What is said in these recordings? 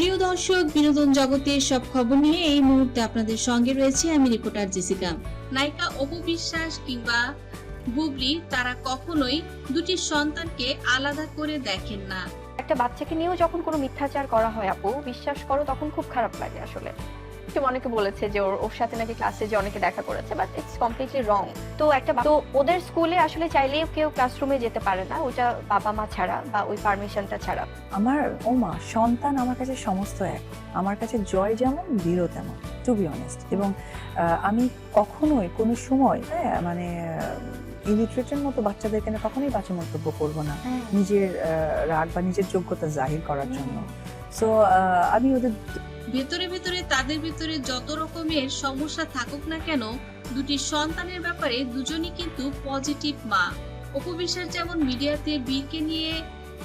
প্রিয় দর্শক বিনোদন জগতের সব খবর নিয়ে এই মুহূর্তে আপনাদের সঙ্গে রয়েছে আমি রিপোর্টার জেসিকা। নায়িকা অপু বিশ্বাস কিংবা বুবলি তারা কখনোই দুটি সন্তানকে আলাদা করে দেখেন না। একটা বাচ্চাকে নিয়েও যখন কোনো মিথ্যাচার করা হয় আপু বিশ্বাস করো তখন খুব খারাপ লাগে আসলে। তো অনেকে বলেছে যে ওর ওর সাথে নাকি ক্লাসে যে অনেকে দেখা করেছে বাট ইটস কমপ্লিটলি রং তো একটা তো ওদের স্কুলে আসলে চাইলেও কেউ ক্লাসরুমে যেতে পারে না ওটা বাবা মা ছাড়া বা ওই পারমিশনটা ছাড়া। আমার ও মা সন্তান আমার কাছে সমস্ত এক। আমার কাছে জয় যেমন বীরও তেমন টু বি অনেস্ট এবং আমি কখনোই কোনো সময় হ্যাঁ মানে ইলিটারেটের মতো বাচ্চাদেরকে না কখনোই বাচ্চা মন্তব্য করব না। নিজের আহ, রাগ বা নিজের যোগ্যতা জাহির করার জন্য। সো আমি ওদের ভেতরে ভেতরে তাদের ভিতরে যত রকমের সমস্যা থাকুক না কেন, দুটি সন্তানের ব্যাপারে দুজনই কিন্তু পজিটিভ মা। অপু বিশ্বাস যেমন মিডিয়াতে বীরকে নিয়ে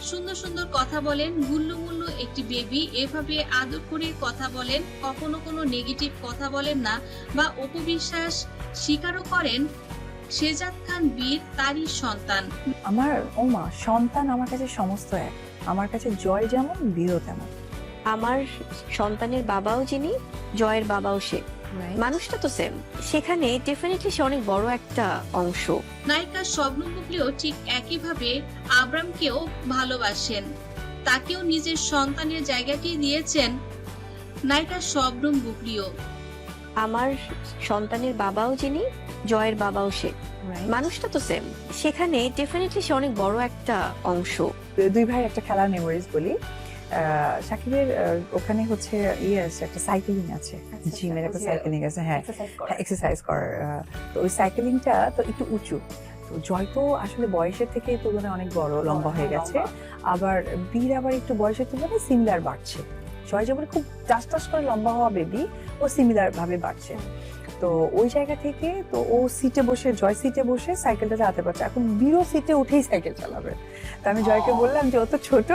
সুন্দর সুন্দর কথা বলেন মুল্লু একটি বেবি এভাবে আদর করে কথা বলেন, কখনো কোনো নেগেটিভ কথা বলেন না বা অপু বিশ্বাস স্বীকারও করেন শেজাদ খান বীর তারই সন্তান। আমার ও মা সন্তান আমার কাছে সমস্ত এক। আমার কাছে জয় যেমন, বীরও তেমন। আমার সন্তানের বাবাও যিনি জয়ের বাবাও সে। মানুষটা তো সেম সেখানে ডেফিনেটলি সে অনেক বড় একটা অংশ। নায়িকা শবনম বুবলিও ঠিক একইভাবে আব্রামকেও ভালোবাসেন। তাকেও নিজের সন্তানের জায়গাটি দিয়েছেন নায়িকা শবনম বুবলিও। আমার সন্তানের বাবাও যিনি জয়ের বাবাও সে। মানুষটা তো সেম সেখানে ডেফিনেটলি সে অনেক বড় একটা অংশ। দুই ভাই একটা খেলার মেমোরিজ বলি। আহ, ওখানে হচ্ছে ইয়ে আছে একটা সাইকেলিং আছে। জিমের একটা সাইকেলিং আছে হ্যাঁ। এক্সারসাইজ করার তো ওই সাইকেলিংটা তো একটু উঁচু। তো জয় তো আসলে বয়সের থেকে তুলনায় অনেক বড় লম্বা হয়ে গেছে। আবার বীর আবার একটু বয়সের তুলনায় সিমিলার বাড়ছে। জয় যেমন খুব টাস টাস করে লম্বা হওয়া বেবি ও সিমিলার ভাবে বাড়ছে। তো ওই জায়গা থেকে তো ও সিটে বসে জয় সিটে বসে সাইকেলটা চালাতে পারছে। এখন বিরো সিটে উঠেই সাইকেল চালাবে। তা আমি জয়কে বললাম যে ও তো ছোট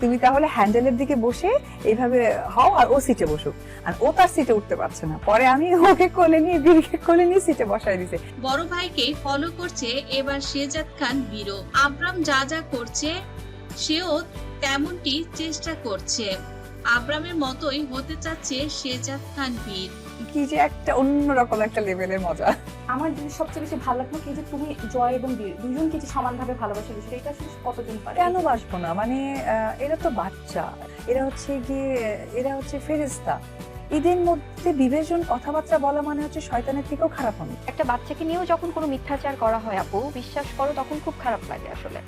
তুমি তাহলে হ্যান্ডেলের দিকে বসে এইভাবে হও আর ও সিটে বসুক। আর ও তার সিটে উঠতে পারছে না। পরে আমি ওকে কোলে নিয়ে বীরকে কোলে নিয়ে সিটে বসাই দিছে। বড় ভাইকে ফলো করছে এবার শেজাদ খান বীরও আব্রাম যা যা করছে সেও তেমনটি চেষ্টা করছে। আব্রামের মতোই হতে চাচ্ছে শেজাদ খান বীর কি যে একটা অন্যরকম একটা লেভেলের মজা। আমার যেটা সবচেয়ে বেশি ভালো লাগল কি যে তুমি জয় এবং বীর দুজনকে যে সমানভাবে ভালোবাসা বিষয়টা এটা আসলে কতজন পারে? কেন বাসবো না? মানে এরা তো বাচ্চা। এরা হচ্ছে গিয়ে এরা হচ্ছে ফেরেস্তা এদের মধ্যে বিভাজন কথাবার্তা বলা মানে হচ্ছে শয়তানের থেকেও খারাপ হবে একটা বাচ্চাকে নিয়েও যখন কোনো মিথ্যাচার করা হয় আপু বিশ্বাস করো তখন খুব খারাপ লাগে আসলে।